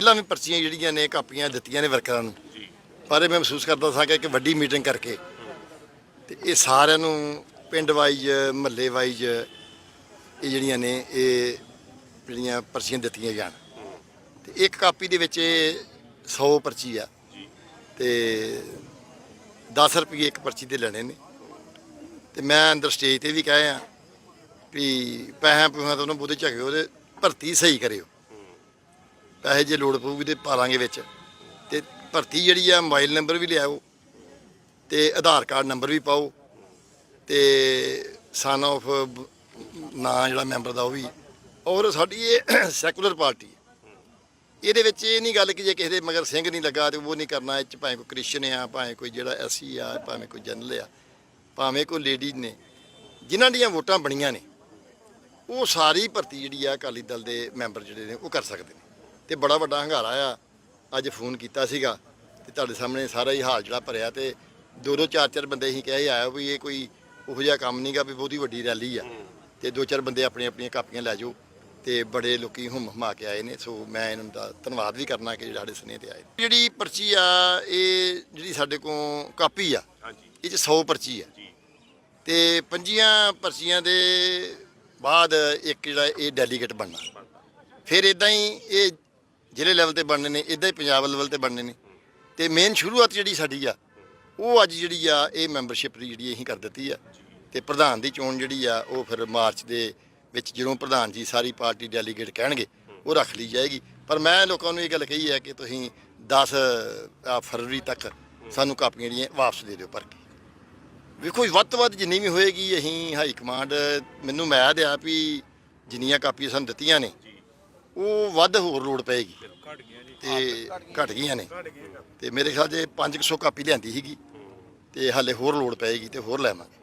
ਪਹਿਲਾਂ ਵੀ ਪਰਚੀਆਂ ਜਿਹੜੀਆਂ ਨੇ ਕਾਪੀਆਂ ਦਿੱਤੀਆਂ ਨੇ ਵਰਕਰਾਂ ਨੂੰ। ਪਰ ਇਹ ਮੈਂ ਮਹਿਸੂਸ ਕਰਦਾ ਸਾਂ ਕਿ ਇੱਕ ਵੱਡੀ ਮੀਟਿੰਗ ਕਰਕੇ ਤੇ ਇਹ ਸਾਰਿਆਂ ਨੂੰ ਪਿੰਡ ਵਾਈਜ਼ ਮਹੱਲੇ ਵਾਈਜ਼ ਇਹ ਜਿਹੜੀਆਂ ਨੇ ਇਹ ਜਿਹੜੀਆਂ ਪਰਚੀਆਂ ਦਿੱਤੀਆਂ ਜਾਣ। ਤੇ ਇੱਕ ਕਾਪੀ ਦੇ ਵਿੱਚ 100 ਪਰਚੀ ਆ। ਤੇ 10 ਰੁਪਏ ਇੱਕ ਪਰਚੀ ਦੇ ਲੈਣੇ ਨੇ। ਤੇ ਮੈਂ ਅੰਦਰ ਸਟੇਜ ਤੇ ਵੀ ਕਹੇ ਆ ਵੀ ਪੈਸਿਆਂ ਪੂਹਾਂ ਤੋਂ ਉਹਨੂੰ ਬੁੱਧ ਝਗੇ ਉਹਦੇ ਭਰਤੀ ਸਹੀ ਕਰਿਓ। ਪੈਸੇ ਜੇ ਲੋੜ ਪਊਗੀ ਤੇ ਪਾ ਲਾਂਗੇ ਵਿੱਚ। ਤੇ ਭਰਤੀ ਜਿਹੜੀ ਆ, ਮੋਬਾਈਲ ਨੰਬਰ ਵੀ ਲਿਆਓ ਤੇ ਆਧਾਰ ਕਾਰਡ ਨੰਬਰ ਵੀ ਪਾਓ ਤੇ ਸਨ ਆਫ ਨਾਂ ਜਿਹੜਾ ਮੈਂਬਰ ਦਾ ਉਹ ਵੀ। ਔਰ ਸਾਡੀ ਇਹ ਸੈਕੂਲਰ ਪਾਰਟੀ ਹੈ। ਇਹਦੇ ਵਿੱਚ ਇਹ ਨਹੀਂ ਗੱਲ ਕਿ ਜੇ ਕਿਸੇ ਦੇ ਮਗਰ ਸਿੰਘ ਨਹੀਂ ਲੱਗਾ ਤੇ ਉਹ ਨਹੀਂ ਕਰਨਾ, ਇਹ ਚ ਭਾਵੇਂ ਕੋਈ ਕ੍ਰਿਸਚਨ ਆ, ਭਾਵੇਂ ਕੋਈ ਜਿਹੜਾ ਐਸੀ ਆ, ਭਾਵੇਂ ਕੋਈ ਜਨਰਲ ਆ, ਭਾਵੇਂ ਕੋਈ ਲੇਡੀ ਨੇ, ਜਿਨ੍ਹਾਂ ਦੀਆਂ ਵੋਟਾਂ ਬਣੀਆਂ ਨੇ, ਉਹ ਸਾਰੀ ਭਰਤੀ ਜਿਹੜੀ ਆ ਅਕਾਲੀ ਦਲ ਦੇ ਮੈਂਬਰ ਜਿਹੜੇ ਨੇ ਉਹ ਕਰ ਸਕਦੇ ਨੇ। ਤੇ ਬੜਾ ਵੱਡਾ ਹੰਗਾਰਾ ਆ। ਅੱਜ ਫੋਨ ਕੀਤਾ ਸੀਗਾ ਤੇ ਤੁਹਾਡੇ ਸਾਹਮਣੇ ਸਾਰਾ ਹੀ ਹਾਲ ਜਿਹੜਾ ਭਰਿਆ ਤੇ ਦੋ ਦੋ ਚਾਰ ਚਾਰ ਬੰਦੇ ਹੀ ਕਹੇ ਆਇਆ ਵੀ ਇਹ ਕੋਈ ਉਹੋ ਜਿਹਾ ਕੰਮ ਨਹੀਂਗਾ ਵੀ ਬਹੁਤੀ ਵੱਡੀ ਰੈਲੀ ਆ। ਤੇ ਦੋ ਚਾਰ ਬੰਦੇ ਆਪਣੀਆਂ ਆਪਣੀਆਂ ਕਾਪੀਆਂ ਲੈ ਜਾਓ ਤੇ ਬੜੇ ਲੋਕੀ ਹੁਮ ਹਮਾ ਕੇ ਆਏ ਨੇ ਸੋ ਮੈਂ ਇਹਨਾਂ ਦਾ ਧੰਨਵਾਦ ਵੀ ਕਰਨਾ ਕਿ ਜਿਹੜੇ ਸਾਡੇ ਸਨੇਹ ਤੇ ਆਏ ਜਿਹੜੀ ਪਰਚੀ ਆ ਇਹ ਜਿਹੜੀ ਸਾਡੇ ਕੋਲ ਕਾਪੀ ਆ ਇਹ ਚ 100 ਪਰਚੀ ਆ। ਤੇ ਪੰਜੀਆਂ ਪਰਚੀਆਂ ਦੇ ਬਾਅਦ ਇੱਕ ਜਿਹੜਾ ਇਹ ਡੈਲੀਗੇਟ ਬਣਨਾ। ਫਿਰ ਇਦਾਂ ਹੀ ਇਹ ਜ਼ਿਲ੍ਹੇ ਲੈਵਲ ਤੇ ਬਣਨੇ ਨੇ ਇਦਾਂ ਹੀ ਪੰਜਾਬ ਲੈਵਲ ਤੇ ਬਣਨੇ ਨੇ। ਤੇ ਮੇਨ ਸ਼ੁਰੂਆਤ ਜਿਹੜੀ ਸਾਡੀ ਆ ਉਹ ਅੱਜ ਜਿਹੜੀ ਆ ਇਹ ਮੈਂਬਰਸ਼ਿਪ ਦੀ ਜਿਹੜੀ ਅਸੀਂ ਕਰ ਦਿੱਤੀ ਆ। ਤੇ ਪ੍ਰਧਾਨ ਦੀ ਚੋਣ ਜਿਹੜੀ ਆ ਉਹ ਫਿਰ ਮਾਰਚ ਦੇ ਵਿੱਚ ਜਦੋਂ ਪ੍ਰਧਾਨ ਜੀ ਸਾਰੀ ਪਾਰਟੀ ਡੈਲੀਗੇਟ ਕਹਿਣਗੇ ਉਹ ਰੱਖ ਲਈ ਜਾਏਗੀ। ਪਰ ਮੈਂ ਲੋਕਾਂ ਨੂੰ ਇਹ ਗੱਲ ਕਹੀ ਹੈ ਕਿ ਤੁਸੀਂ 10 ਫਰਵਰੀ ਤੱਕ ਸਾਨੂੰ ਕਾਪੀਆਂ ਜਿਹੜੀਆਂ ਵਾਪਸ ਦੇ ਦਿਓ ਭਰ ਕੇ। ਵੇਖੋ ਜੀ, ਵੱਧ ਤੋਂ ਵੱਧ ਜਿੰਨੀ ਵੀ ਹੋਏਗੀ ਅਸੀਂ ਹਾਈ ਕਮਾਂਡ ਮੈਨੂੰ ਮੈਦ ਆ ਵੀ ਜਿੰਨੀਆਂ ਕਾਪੀਆਂ ਸਾਨੂੰ ਦਿੱਤੀਆਂ ਨੇ ਉਹ ਵੱਧ ਹੋਰ ਲੋੜ ਪਏਗੀ। ਤੇ ਘਟ ਗਈਆਂ ਨੇ। ਤੇ ਮੇਰੇ ਖਿਆਲ 'ਚ 500 ਕਾਪੀ ਲਿਆਂਦੀ ਸੀਗੀ। ਤੇ ਹਾਲੇ ਹੋਰ ਲੋੜ ਪਏਗੀ ਤੇ ਹੋਰ ਲੈਵਾਂਗੇ